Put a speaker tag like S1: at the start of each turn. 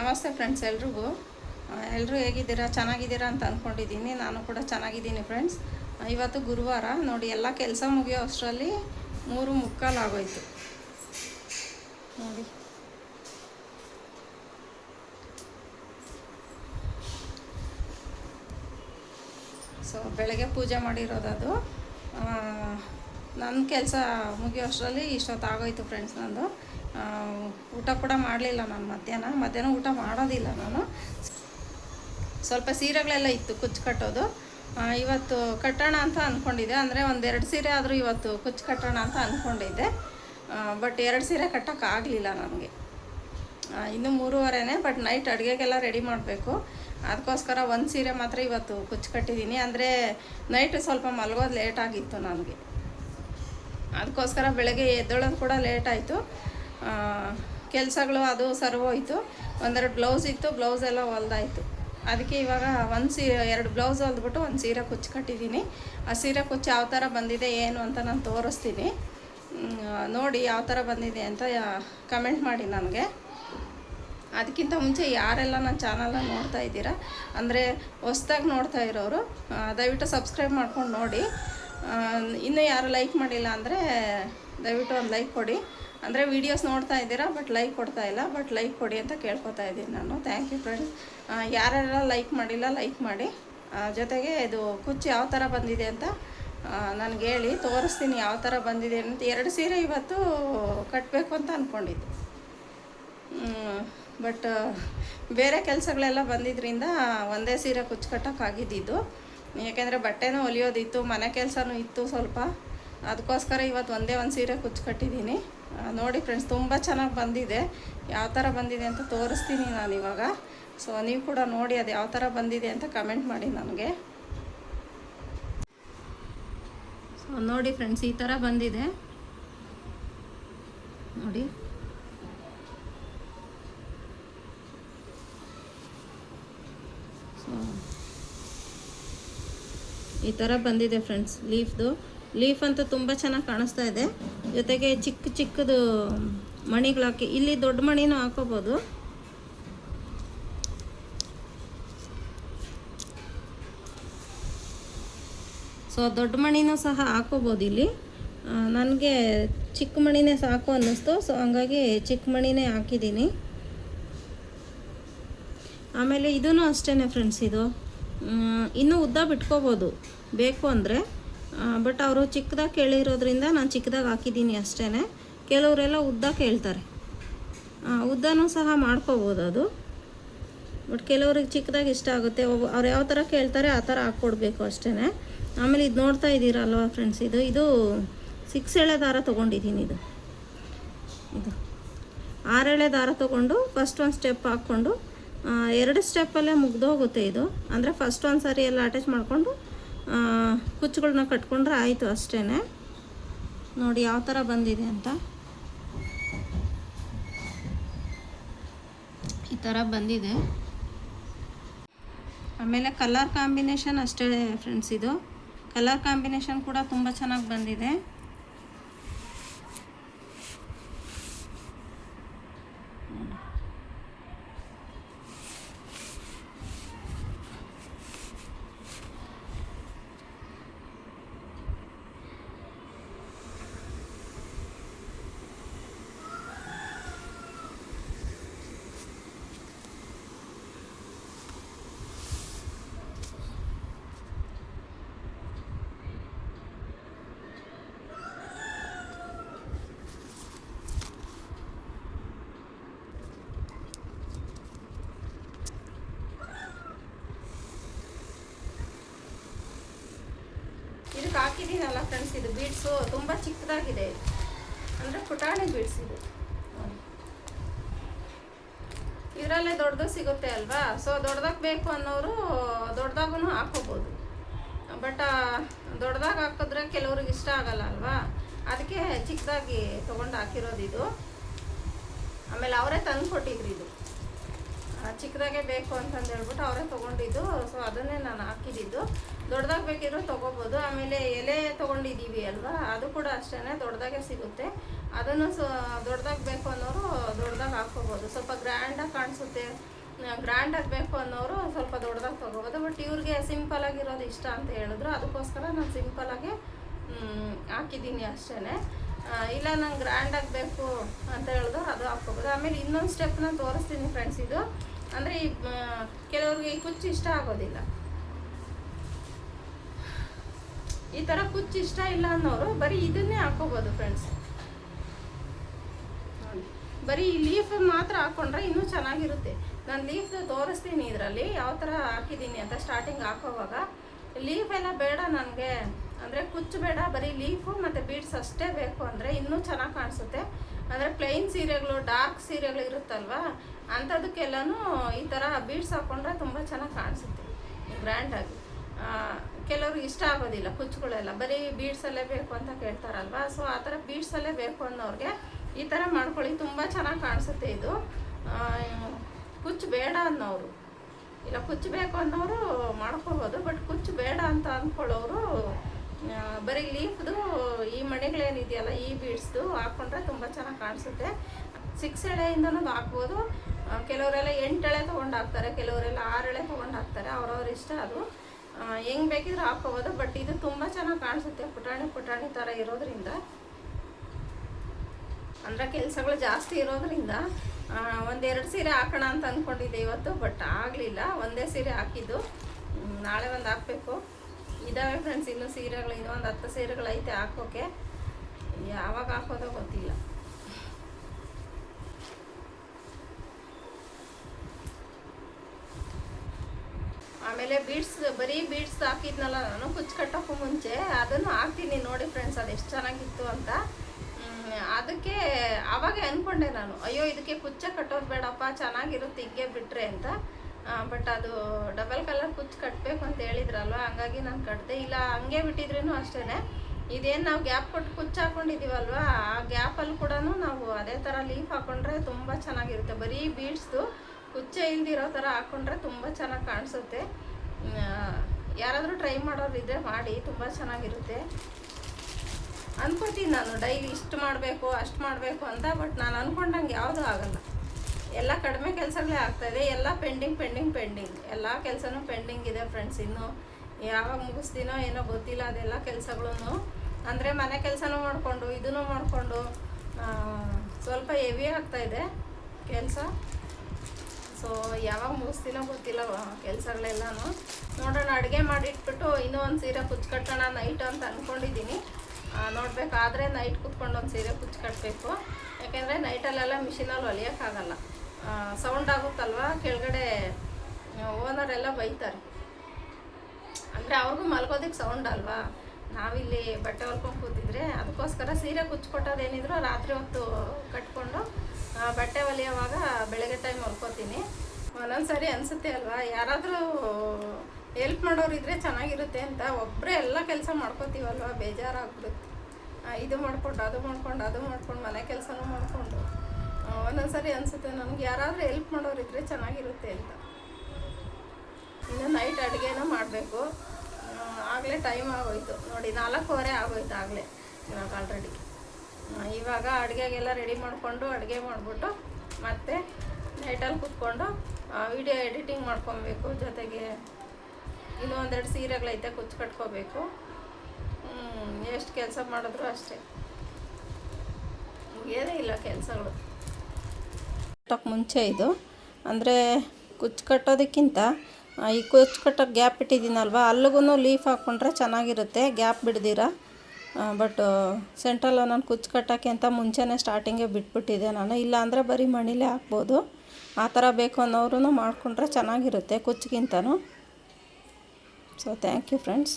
S1: ನಮಸ್ತೆ ಫ್ರೆಂಡ್ಸ್, ಎಲ್ರಿಗೂ? ಎಲ್ಲರೂ ಹೇಗಿದ್ದೀರಾ? ಚೆನ್ನಾಗಿದ್ದೀರಾ ಅಂತ ಅಂದ್ಕೊಂಡಿದ್ದೀನಿ ನಾನು ಕೂಡ ಚೆನ್ನಾಗಿದ್ದೀನಿ ಫ್ರೆಂಡ್ಸ್. ಇವತ್ತು ಗುರುವಾರ, ನೋಡಿ, ಎಲ್ಲ ಕೆಲಸ ಮುಗಿಯೋ ಅಷ್ಟರಲ್ಲಿ ಮೂರು ಮುಕ್ಕಾಲು ಆಗೋಯ್ತು. ನೋಡಿ. ಸೊ ಬೆಳಗ್ಗೆ ಪೂಜೆ ಮಾಡಿರೋದದು. ನನ್ನ ಕೆಲಸ ಮುಗಿಯೋ ಅಷ್ಟರಲ್ಲಿ ಇಷ್ಟೊತ್ತಾಗೋಯ್ತು ಫ್ರೆಂಡ್ಸ್ ನಂದು. ಊಟ ಕೂಡ ಮಾಡಲಿಲ್ಲ ನಾನು ಮಧ್ಯಾಹ್ನ. ಮಧ್ಯಾಹ್ನ ಊಟ ಮಾಡೋದಿಲ್ಲ ನಾನು. ಸ್ವಲ್ಪ ಸೀರೆಗಳೆಲ್ಲ ಇತ್ತು ಕುಚ್ಚು ಕಟ್ಟೋದು. ಇವತ್ತು ಕಟ್ಟೋಣ ಅಂತ ಅಂದ್ಕೊಂಡಿದ್ದೆ ಅಂದರೆ ಒಂದೆರಡು ಸೀರೆ ಆದರೂ ಇವತ್ತು ಕುಚ್ಚು ಕಟ್ಟೋಣ ಅಂತ ಅಂದ್ಕೊಂಡಿದ್ದೆ ಬಟ್ ಎರಡು ಸೀರೆ ಕಟ್ಟೋಕ್ಕಾಗಲಿಲ್ಲ ನನಗೆ. ಇನ್ನು ಮೂರುವರೆನೇ ಬಟ್ ನೈಟ್ ಅಡುಗೆಗೆಲ್ಲ ರೆಡಿ ಮಾಡಬೇಕು. ಅದಕ್ಕೋಸ್ಕರ ಒಂದು ಸೀರೆ ಮಾತ್ರ ಇವತ್ತು ಕುಚ್ಚು ಕಟ್ಟಿದ್ದೀನಿ. ಅಂದರೆ ನೈಟ್ ಸ್ವಲ್ಪ ಮಲಗೋದು ಲೇಟ್ ಆಗಿತ್ತು ನನಗೆ. ಅದಕ್ಕೋಸ್ಕರ ಬೆಳಗ್ಗೆ ಎದ್ದೊಳೋದು ಕೂಡ ಲೇಟ್ ಆಯಿತು. ಕೆಲಸಗಳು ಅದು ಸರ್ವೋಯ್ತು ಒಂದೆರಡು ಬ್ಲೌಸ್ ಇತ್ತು, ಬ್ಲೌಸ್ ಎಲ್ಲ ಹೊಲ್ದಾಯ್ತು. ಅದಕ್ಕೆ ಇವಾಗ ಒಂದು ಸೀ, ಎರಡು ಬ್ಲೌಸ್ ಹೊಲ್ದ್ಬಿಟ್ಟು ಒಂದು ಸೀರೆ ಕುಚ್ಚು ಕಟ್ಟಿದ್ದೀನಿ. ಆ ಸೀರೆ ಕುಚ್ಚು ಯಾವ ಥರ ಬಂದಿದೆ, ಏನು ಅಂತ ನಾನು ತೋರಿಸ್ತೀನಿ. ನೋಡಿ ಯಾವ ಥರ ಬಂದಿದೆ ಅಂತ ಕಮೆಂಟ್ ಮಾಡಿ ನನಗೆ. ಅದಕ್ಕಿಂತ ಮುಂಚೆ ಯಾರೆಲ್ಲ ನನ್ನ ಚಾನಲ್ನ ನೋಡ್ತಾ ಇದ್ದೀರಾ, ಅಂದರೆ ಹೊಸ್ದಾಗಿ ನೋಡ್ತಾ ಇರೋರು ದಯವಿಟ್ಟು ಸಬ್ಸ್ಕ್ರೈಬ್ ಮಾಡ್ಕೊಂಡು ನೋಡಿ. ಇನ್ನೂ ಯಾರು ಲೈಕ್ ಮಾಡಿಲ್ಲ ಅಂದರೆ ದಯವಿಟ್ಟು ಒಂದು ಲೈಕ್ ಕೊಡಿ. ಅಂದರೆ ವೀಡಿಯೋಸ್ ನೋಡ್ತಾ ಇದ್ದೀರಾ ಬಟ್ ಲೈಕ್ ಕೊಡ್ತಾ ಇಲ್ಲ ಬಟ್ ಲೈಕ್ ಕೊಡಿ ಅಂತ ಕೇಳ್ಕೊತಾ ಇದ್ದೀನಿ ನಾನು. ಥ್ಯಾಂಕ್ ಯು ಫ್ರೆಂಡ್ಸ್ ಯಾರೆಲ್ಲ ಲೈಕ್ ಮಾಡಿಲ್ಲ ಲೈಕ್ ಮಾಡಿ. ಜೊತೆಗೆ ಇದು ಕುಚ್ಚು ಯಾವ ಥರ ಬಂದಿದೆ ಅಂತ ನನಗೆ ಹೇಳಿ, ತೋರಿಸ್ತೀನಿ ಯಾವ ಥರ ಬಂದಿದೆ ಅಂತ. ಎರಡು ಸೀರೆ ಇವತ್ತು ಕಟ್ಟಬೇಕು ಅಂತ ಅಂದ್ಕೊಂಡಿದ್ದೆ ಬಟ್ ಬೇರೆ ಕೆಲಸಗಳೆಲ್ಲ ಬಂದಿದ್ದರಿಂದ ಒಂದೇ ಸೀರೆ ಕುಚ್ಚು ಕಟ್ಟೋಕ್ಕಾಗಿದ್ದಿದ್ದು ಯಾಕೆಂದರೆ ಬಟ್ಟೆನೂ ಹೊಲಿಯೋದಿತ್ತು ಮನೆ ಕೆಲಸನೂ ಇತ್ತು ಸ್ವಲ್ಪ. ಅದಕ್ಕೋಸ್ಕರ ಇವತ್ತು ಒಂದೇ ಒಂದು ಸೀರೆ ಕುಚ್ಚು ಕಟ್ಟಿದ್ದೀನಿ. ನೋಡಿ ಫ್ರೆಂಡ್ಸ್ ತುಂಬ ಚೆನ್ನಾಗಿ ಬಂದಿದೆ. ಯಾವ ಥರ ಬಂದಿದೆ ಅಂತ ತೋರಿಸ್ತೀನಿ ನಾನು ಇವಾಗ. ಸೊ ನೀವು ಕೂಡ ನೋಡಿ ಅದು ಯಾವ ಥರ ಬಂದಿದೆ ಅಂತ ಕಮೆಂಟ್ ಮಾಡಿ ನನಗೆ. ಸೊ ನೋಡಿ ಫ್ರೆಂಡ್ಸ್ ಈ ಥರ ಬಂದಿದೆ. ನೋಡಿ. ಸೊ ಈ ಥರ ಬಂದಿದೆ ಫ್ರೆಂಡ್ಸ್ ಲೀಫ್ದು ಲೀಫ್ ಅಂತೂ ತುಂಬ ಚೆನ್ನಾಗಿ ಕಾಣಿಸ್ತಾ ಇದೆ. ಜೊತೆಗೆ ಚಿಕ್ಕ ಚಿಕ್ಕದು ಮಣಿಗಳು ಹಾಕಿ, ಇಲ್ಲಿ ದೊಡ್ಡ ಮಣಿನೂ ಹಾಕೋಬೋದು. ಸೊ ದೊಡ್ಡ ಮಣಿನೂ ಸಹ ಹಾಕೋಬೋದು ಇಲ್ಲಿ. ನನಗೆ ಚಿಕ್ಕ ಮಣಿನೇ ಸಾಕು ಅನ್ನಿಸ್ತು ಸೊ ಹಂಗಾಗಿ ಚಿಕ್ಕ ಮಣಿನೇ ಹಾಕಿದ್ದೀನಿ. ಆಮೇಲೆ ಇದೂ ಅಷ್ಟೇ ಫ್ರೆಂಡ್ಸ್ ಇದು. ಇನ್ನೂ ಉದ್ದ ಬಿಟ್ಕೋಬೋದು, ಬೇಕು ಅಂದರೆ. ಬಟ್ ಅವರು ಚಿಕ್ಕದಾಗಿ ಕೇಳಿರೋದ್ರಿಂದ ನಾನು ಚಿಕ್ಕದಾಗಿ ಹಾಕಿದ್ದೀನಿ ಅಷ್ಟೇ ಕೆಲವರೆಲ್ಲ ಉದ್ದ ಕೇಳ್ತಾರೆ. ಉದ್ದನೂ ಸಹ ಮಾಡ್ಕೋಬೋದು ಅದು. ಬಟ್ ಕೆಲವ್ರಿಗೆ ಚಿಕ್ಕದಾಗಿ ಇಷ್ಟ ಆಗುತ್ತೆ. ಒಬ್ಬ ಅವ್ರು ಯಾವ ಥರ ಕೇಳ್ತಾರೆ ಆ ಥರ ಹಾಕ್ಕೊಡ್ಬೇಕು ಅಷ್ಟೇ ಆಮೇಲೆ ಇದು ನೋಡ್ತಾ ಇದ್ದೀರಲ್ವ ಫ್ರೆಂಡ್ಸ್ ಇದು ಇದು ಸಿಕ್ಸ್ ಎಳೆ ದಾರ ತೊಗೊಂಡಿದ್ದೀನಿ ಇದು. ಇದು. ಆರೆಳೆ ದಾರ ತೊಗೊಂಡು ಫಸ್ಟ್ ಒಂದು ಸ್ಟೆಪ್ ಹಾಕ್ಕೊಂಡು ಎರಡು ಸ್ಟೆಪ್ಪಲ್ಲೇ ಮುಗ್ದೋಗುತ್ತೆ ಇದು. ಅಂದರೆ ಫಸ್ಟ್ ಒಂದು ಸಾರಿ ಎಲ್ಲ ಅಟ್ಯಾಚ್ ಮಾಡಿಕೊಂಡು ಕುಚ್ಚುಗಳನ್ನ ಕಟ್ಕೊಂಡ್ರೆ ಆಯಿತು ಅಷ್ಟೇ ನೋಡಿ ಯಾವ ಥರ ಬಂದಿದೆ ಅಂತ. ಈ ಥರ ಬಂದಿದೆ. ಆಮೇಲೆ ಕಲರ್ ಕಾಂಬಿನೇಷನ್ ಅಷ್ಟೇ ಫ್ರೆಂಡ್ಸ್ ಇದು. ಕಲರ್ ಕಾಂಬಿನೇಷನ್ ಕೂಡ ತುಂಬ ಚೆನ್ನಾಗಿ ಬಂದಿದೆ ಇದಕ್ಕೆ ಹಾಕಿದ್ದೀನಲ್ಲ ಫ್ರೆಂಡ್ಸ್ ಇದು ಬೀಡ್ಸು ತುಂಬ ಚಿಕ್ಕದಾಗಿದೆ. ಅಂದರೆ ಪುಟಾಣಿ ಬೀಡ್ಸ್ ಇದು. ಇದರಲ್ಲೇ ದೊಡ್ಡದು ಸಿಗುತ್ತೆ ಅಲ್ವಾ? ಸೊ ದೊಡ್ಡದಾಗಿ ಬೇಕು ಅನ್ನೋರು ದೊಡ್ಡದಾಗೂ ಹಾಕೋಬೋದು ಬಟ್ ದೊಡ್ಡದಾಗಿ ಹಾಕಿದ್ರೆ ಕೆಲವ್ರಿಗೆ ಇಷ್ಟ ಆಗಲ್ಲ ಅಲ್ವಾ? ಅದಕ್ಕೆ ಚಿಕ್ಕದಾಗಿ ತೊಗೊಂಡು ಹಾಕಿರೋದು ಇದು. ಆಮೇಲೆ ಅವರೇ ತಂದು ಕೊಟ್ಟಿದ್ರು ಇದು. ಚಿಕ್ಕದಾಗೆ ಬೇಕು ಅಂತಂದು ಹೇಳ್ಬಿಟ್ಟು ಅವರೇ ತೊಗೊಂಡಿದ್ದು. ಸೊ ಅದನ್ನೇ ನಾನು ಹಾಕಿದ್ದು. ದೊಡ್ಡದಾಗಿ ಬೇಕಿದ್ರು ತೊಗೋಬೋದು. ಆಮೇಲೆ ಎಲೆ ತೊಗೊಂಡಿದ್ದೀವಿ ಅಲ್ವಾ? ಅದು ಕೂಡ ಅಷ್ಟೇ ದೊಡ್ಡದಾಗೆ ಸಿಗುತ್ತೆ. ಅದನ್ನು ಸೊ ದೊಡ್ಡದಾಗಿ ಬೇಕು ಅನ್ನೋರು ದೊಡ್ಡದಾಗಿ ಹಾಕ್ಕೋಬೋದು. ಸ್ವಲ್ಪ ಗ್ರ್ಯಾಂಡಾಗಿ ಕಾಣಿಸುತ್ತೆ. ಗ್ರ್ಯಾಂಡಾಗಿ ಬೇಕು ಅನ್ನೋರು ಸ್ವಲ್ಪ ದೊಡ್ಡದಾಗಿ ತೊಗೋಬೋದು. ಬಟ್ ಇವ್ರಿಗೆ ಸಿಂಪಲ್ ಆಗಿರೋದು ಇಷ್ಟ ಅಂತ ಹೇಳಿದ್ರು. ಅದಕ್ಕೋಸ್ಕರ ನಾನು ಸಿಂಪಲಾಗಿ ಹಾಕಿದ್ದೀನಿ ಅಷ್ಟೇ ಇಲ್ಲ ನಂಗೆ ಗ್ರ್ಯಾಂಡಾಗಿ ಬೇಕು ಅಂತ ಹೇಳಿದ್ರು ಅದು ಹಾಕ್ಕೋಬೋದು. ಆಮೇಲೆ ಇನ್ನೊಂದು ಸ್ಟೆಪ್ನ ತೋರಿಸ್ತೀನಿ ಫ್ರೆಂಡ್ಸ್ ಇದು. ಅಂದರೆ ಈ ಕೆಲವ್ರಿಗೆ ಈ ಕುಚ್ಚು ಇಷ್ಟ ಆಗೋದಿಲ್ಲ. ಈ ಥರ ಕುಚ್ಚು ಇಷ್ಟ ಇಲ್ಲ ಅನ್ನೋರು ಬರೀ ಇದನ್ನೇ ಹಾಕೋಬೋದು ಫ್ರೆಂಡ್ಸ್ ಬರೀ ಈ ಲೀಫ್ ಮಾತ್ರ ಹಾಕೊಂಡ್ರೆ ಇನ್ನೂ ಚೆನ್ನಾಗಿರುತ್ತೆ. ನಾನು ಲೀಫ್ ತೋರಿಸ್ತೀನಿ ಇದರಲ್ಲಿ, ಯಾವ ಥರ ಹಾಕಿದ್ದೀನಿ ಅಂತ ಸ್ಟಾರ್ಟಿಂಗ್ ಹಾಕೋವಾಗ. ಲೀಫ್ ಎಲ್ಲ ಬೇಡ ನನಗೆ. ಅಂದರೆ ಕುಚ್ಚು ಬೇಡ, ಬರೀ ಲೀಫು ಮತ್ತು ಬೀಡ್ಸ್ ಅಷ್ಟೇ ಬೇಕು ಅಂದರೆ ಇನ್ನೂ ಚೆನ್ನಾಗಿ ಕಾಣಿಸುತ್ತೆ. ಅಂದರೆ ಪ್ಲೈನ್ ಸೀರೆಗಳು ಡಾರ್ಕ್ ಸೀರೆಗಳು ಇರುತ್ತಲ್ವ, ಅಂಥದಕ್ಕೆಲ್ಲನೂ ಈ ಥರ ಬೀಡ್ಸ್ ಹಾಕ್ಕೊಂಡ್ರೆ ತುಂಬ ಚೆನ್ನಾಗಿ ಕಾಣಿಸುತ್ತೆ. ಗ್ರ್ಯಾಂಡಾಗಿ ಕೆಲವರು ಇಷ್ಟ ಆಗೋದಿಲ್ಲ ಕುಚ್ಚುಗಳೆಲ್ಲ ಬರೀ ಬೀಡ್ಸಲ್ಲೇ ಬೇಕು ಅಂತ ಕೇಳ್ತಾರಲ್ವ? ಸೊ ಆ ಥರ ಬೀಡ್ಸಲ್ಲೇ ಬೇಕು ಅನ್ನೋರಿಗೆ ಈ ಥರ ಮಾಡ್ಕೊಳ್ಳಿ. ತುಂಬ ಚೆನ್ನಾಗಿ ಕಾಣಿಸುತ್ತೆ ಇದು. ಕುಚ್ಚು ಬೇಡ ಅನ್ನೋರು. ಇಲ್ಲ ಕುಚ್ಚು ಬೇಕು ಅನ್ನೋರು ಮಾಡ್ಕೋಬೋದು ಬಟ್ ಕುಚ್ಚು ಬೇಡ ಅಂತ ಅಂದ್ಕೊಳ್ಳೋರು ಬರೀ ಲೀಫ್ದು ಈ ಮಣಿಗಳೇನಿದೆಯಲ್ಲ, ಈ ಬೀಡ್ಸ್ದು ಹಾಕ್ಕೊಂಡ್ರೆ ತುಂಬ ಚೆನ್ನಾಗಿ ಕಾಣಿಸುತ್ತೆ. ಸಿಕ್ಸ್ ಎಳೆಯಿಂದನೂ ಹಾಕ್ಬೋದು. ಕೆಲವರೆಲ್ಲ ಎಂಟು ಎಳೆ ತೊಗೊಂಡು ಹಾಕ್ತಾರೆ, ಕೆಲವರೆಲ್ಲ ಆರು ಎಳೆ ತೊಗೊಂಡು ಹಾಕ್ತಾರೆ, ಅವ್ರವ್ರ ಇಷ್ಟ ಅದು. ಹೆಂಗೆ ಬೇಕಿದ್ರೂ ಹಾಕ್ಕೋಬೋದು ಬಟ್ ಇದು ತುಂಬ ಚೆನ್ನಾಗಿ ಕಾಣಿಸುತ್ತೆ ಪುಟಾಣಿ ಪುಟಾಣಿ ಥರ ಇರೋದ್ರಿಂದ. ಅಂದರೆ ಕೆಲಸಗಳು ಜಾಸ್ತಿ ಇರೋದ್ರಿಂದ ಒಂದೆರಡು ಸೀರೆ ಹಾಕೋಣ ಅಂತ ಅಂದ್ಕೊಂಡಿದ್ದೆ ಇವತ್ತು ಬಟ್ ಆಗಲಿಲ್ಲ. ಒಂದೇ ಸೀರೆ ಹಾಕಿದ್ದು. ನಾಳೆ ಒಂದು ಹಾಕಬೇಕು. ಇದಾವೆ ಫ್ರೆಂಡ್ಸ್ ಇನ್ನೂ ಸೀರೆಗಳು, ಇನ್ನೂ ಒಂದು ಹತ್ತು ಸೀರೆಗಳು ಐತೆ ಹಾಕೋಕೆ. ಯಾವಾಗ ಹಾಕೋದೋ ಗೊತ್ತಿಲ್ಲ. ಆಮೇಲೆ ಬೀಡ್ಸ್ ಬರೀ ಬೀಡ್ಸ್ ಹಾಕಿದ್ನಲ್ಲ ನಾನು, ಕುಚ್ಚು ಕಟ್ಟೋಕ್ಕೂ ಮುಂಚೆ. ಅದನ್ನು ಹಾಕ್ತೀನಿ ನೋಡಿ ಫ್ರೆಂಡ್ಸ್ ಅದು ಎಷ್ಟು ಚೆನ್ನಾಗಿತ್ತು ಅಂತ. ಅದಕ್ಕೆ ಆವಾಗ ಅಂದ್ಕೊಂಡೆ ನಾನು, ಅಯ್ಯೋ, ಇದಕ್ಕೆ ಕುಚ್ಚ ಕಟ್ಟೋದು ಬೇಡಪ್ಪ, ಚೆನ್ನಾಗಿರುತ್ತೆ, ಹಿಂಗೆ ಬಿಟ್ರೆ ಅಂತ. ಬಟ್ ಅದು ಡಬಲ್ ಕಟ್ಟಬೇಕು ಅಂತ ಹೇಳಿದ್ರಲ್ವ ಹಂಗಾಗಿ ನಾನು ಕಟ್ಟಿದೆ ಇಲ್ಲ. ಹಂಗೆ ಬಿಟ್ಟಿದ್ರೂ ಅಷ್ಟೇ ಇದೇನು ನಾವು ಗ್ಯಾಪ್ ಕೊಟ್ಟು ಕುಚ್ಚು ಹಾಕೊಂಡಿದ್ದೀವಲ್ವ ಆ ಗ್ಯಾಪಲ್ಲಿ ಕೂಡ ನಾವು ಅದೇ ಥರ ಲೀಫ್ ಹಾಕೊಂಡ್ರೆ ತುಂಬ ಚೆನ್ನಾಗಿರುತ್ತೆ. ಬರೀ ಬೀಡ್ಸ್ದು ಕುಚ್ಚೆ ಇಲ್ದಿರೋ ಥರ ಹಾಕೊಂಡ್ರೆ ತುಂಬ ಚೆನ್ನಾಗಿ ಕಾಣಿಸುತ್ತೆ. ಯಾರಾದರೂ ಟ್ರೈ ಮಾಡೋರು ಇದ್ರೆ ಮಾಡಿ, ತುಂಬ ಚೆನ್ನಾಗಿರುತ್ತೆ. ಅಂದ್ಕೊತೀನಿ ನಾನು ಡೈಲಿ ಇಷ್ಟು ಮಾಡಬೇಕು, ಅಷ್ಟು ಮಾಡಬೇಕು ಅಂತ, ಬಟ್ ನಾನು ಅಂದ್ಕೊಂಡಂಗೆ ಯಾವುದೂ ಆಗಲ್ಲ. ಎಲ್ಲ ಕಡಿಮೆ ಕೆಲಸಗಳೇ ಇದೆ. ಎಲ್ಲ ಪೆಂಡಿಂಗ್ ಪೆಂಡಿಂಗ್ ಪೆಂಡಿಂಗ್ ಎಲ್ಲ ಕೆಲಸನೂ ಪೆಂಡಿಂಗ್ ಇದೆ ಫ್ರೆಂಡ್ಸ್ ಇನ್ನು ಯಾವಾಗ ಮುಗಿಸ್ತೀನೋ ಏನೋ ಗೊತ್ತಿಲ್ಲ, ಅದೆಲ್ಲ ಕೆಲಸಗಳೂ ಅಂದರೆ ಮನೆ ಕೆಲಸನೂ ಮಾಡಿಕೊಂಡು ಇದನ್ನು ಮಾಡಿಕೊಂಡು ಸ್ವಲ್ಪ ಹೆವಿ ಆಗ್ತಾಯಿದೆ ಕೆಲಸ. ಸೊ ಯಾವಾಗ ಮುಗಿಸ್ತೀನೋ ಗೊತ್ತಿಲ್ಲ ಕೆಲಸಗಳೆಲ್ಲನೂ. ನೋಡೋಣ, ಅಡುಗೆ ಮಾಡಿಟ್ಬಿಟ್ಟು ಇನ್ನೂ ಒಂದು ಸೀರೆ ಕುಚ್ಚು ಕಟ್ಟೋಣ ನೈಟ್ ಅಂತ ಅಂದ್ಕೊಂಡಿದ್ದೀನಿ ನೋಡಬೇಕಾದ್ರೆ ನೈಟ್ ಕುತ್ಕೊಂಡು ಒಂದು ಸೀರೆ ಕುಚ್ಚು ಕಟ್ಟಬೇಕು ಯಾಕೆಂದರೆ ನೈಟಲ್ಲೆಲ್ಲ ಮಿಷಿನಲ್ಲಿ ಹೊಲಿಯೋಕ್ಕಾಗಲ್ಲ. ಸೌಂಡ್ ಆಗುತ್ತಲ್ವ? ಕೆಳಗಡೆ ಓನರ್ ಎಲ್ಲ ಬೈತಾರೆ. ಅಂದರೆ ಅವ್ರಿಗೂ ಮಲ್ಗೋದಕ್ಕೆ ಸೌಂಡ್ ಅಲ್ವಾ? ನಾವಿಲ್ಲಿ ಬಟ್ಟೆ ಹೊಲ್ಕೊಂಡು ಕೂತಿದ್ರೆ ಅದಕ್ಕೋಸ್ಕರ ಸೀರೆ ಕುಚ್ಕೊಟ್ಟೋದೇನಿದ್ರು ರಾತ್ರಿ ಹೊತ್ತು ಕಟ್ಕೊಂಡು ಬಟ್ಟೆ ಹೊಲಿಯೋವಾಗ ಬೆಳಗ್ಗೆ ಟೈಮ್ ಹೊಲ್ಕೋತೀನಿ. ಒಂದೊಂದ್ಸರಿ ಅನಿಸುತ್ತೆ ಅಲ್ವಾ? ಯಾರಾದರೂ ಹೆಲ್ಪ್ ಮಾಡೋರು ಇದ್ರೆ ಚೆನ್ನಾಗಿರುತ್ತೆ ಅಂತ ಒಬ್ಬರೇ ಎಲ್ಲ ಕೆಲಸ ಮಾಡ್ಕೋತೀವಲ್ವ? ಬೇಜಾರಾಗ್ಬಿಡುತ್ತೆ. ಇದು ಮಾಡ್ಕೊಂಡು, ಅದು ಮಾಡ್ಕೊಂಡು ಅದು ಮಾಡ್ಕೊಂಡು, ಮನೆ ಕೆಲಸನೂ ಮಾಡಿಕೊಂಡು. ಒಂದೊಂದ್ಸರಿ ಅನಿಸುತ್ತೆ ನಮ್ಗೆ ಯಾರಾದರೂ ಹೆಲ್ಪ್ ಮಾಡೋರು ಇದ್ರೆ ಚೆನ್ನಾಗಿರುತ್ತೆ ಅಂತ. ಇನ್ನು ನೈಟ್ ಅಡುಗೆನೂ ಮಾಡಬೇಕು. ಆಗಲೇ ಟೈಮ್ ಆಗೋಯ್ತು. ನೋಡಿ, ನಾಲ್ಕೂವರೆ ಆಗೋಯ್ತು ಆಗಲೇ ಇವಾಗ ಆಲ್ರೆಡಿ ಇವಾಗ ಅಡುಗೆಗೆಲ್ಲ ರೆಡಿ ಮಾಡಿಕೊಂಡು ಅಡುಗೆ ಮಾಡಿಬಿಟ್ಟು ಮತ್ತೆ ನೈಟಲ್ಲಿ ಕೂತ್ಕೊಂಡು ವಿಡಿಯೋ ಎಡಿಟಿಂಗ್ ಮಾಡ್ಕೊಬೇಕು ಜೊತೆಗೆ. ಇನ್ನೂ ಒಂದೆರಡು ಸೀರೆಗಳೈತೆ ಕುಚ್ಚು ಕಟ್ಕೋಬೇಕು. ಎಷ್ಟು ಕೆಲಸ ಮಾಡಿದ್ರು ಅಷ್ಟೇ. ಮುಗಿಯೋದೇ ಇಲ್ಲ ಕೆಲಸಗಳು. ಕಟ್ಟೋಕ್ಕೆ ಮುಂಚೆ ಇದು. ಅಂದರೆ ಕುಚ್ಚು ಕಟ್ಟೋದಕ್ಕಿಂತ ಈ ಕುಚ್ಚು ಕಟ್ಟೋಕ್ಕೆ ಗ್ಯಾಪ್ ಇಟ್ಟಿದ್ದೀನಲ್ವ ಅಲ್ಲಿಗೂ ಲೀಫ್ ಹಾಕ್ಕೊಂಡ್ರೆ ಚೆನ್ನಾಗಿರುತ್ತೆ, ಗ್ಯಾಪ್ ಬಿಡ್ದಿರ. ಬಟ್ ಸೆಂಟ್ರಲ್ಲ ನಾನು ಕುಚ್ಚು ಕಟ್ಟೋಕ್ಕೆ ಅಂತ ಮುಂಚೆನೇ ಸ್ಟಾರ್ಟಿಂಗೇ ಬಿಟ್ಬಿಟ್ಟಿದ್ದೆ ನಾನು. ಇಲ್ಲ ಅಂದರೆ ಬರೀ ಮಣಿಲೇ ಹಾಕ್ಬೋದು. ಆ ಥರ ಬೇಕು ಅನ್ನೋರು ಮಾಡಿಕೊಂಡ್ರೆ ಚೆನ್ನಾಗಿರುತ್ತೆ ಕುಚ್ಚಿಗಿಂತನೂ. So thank you friends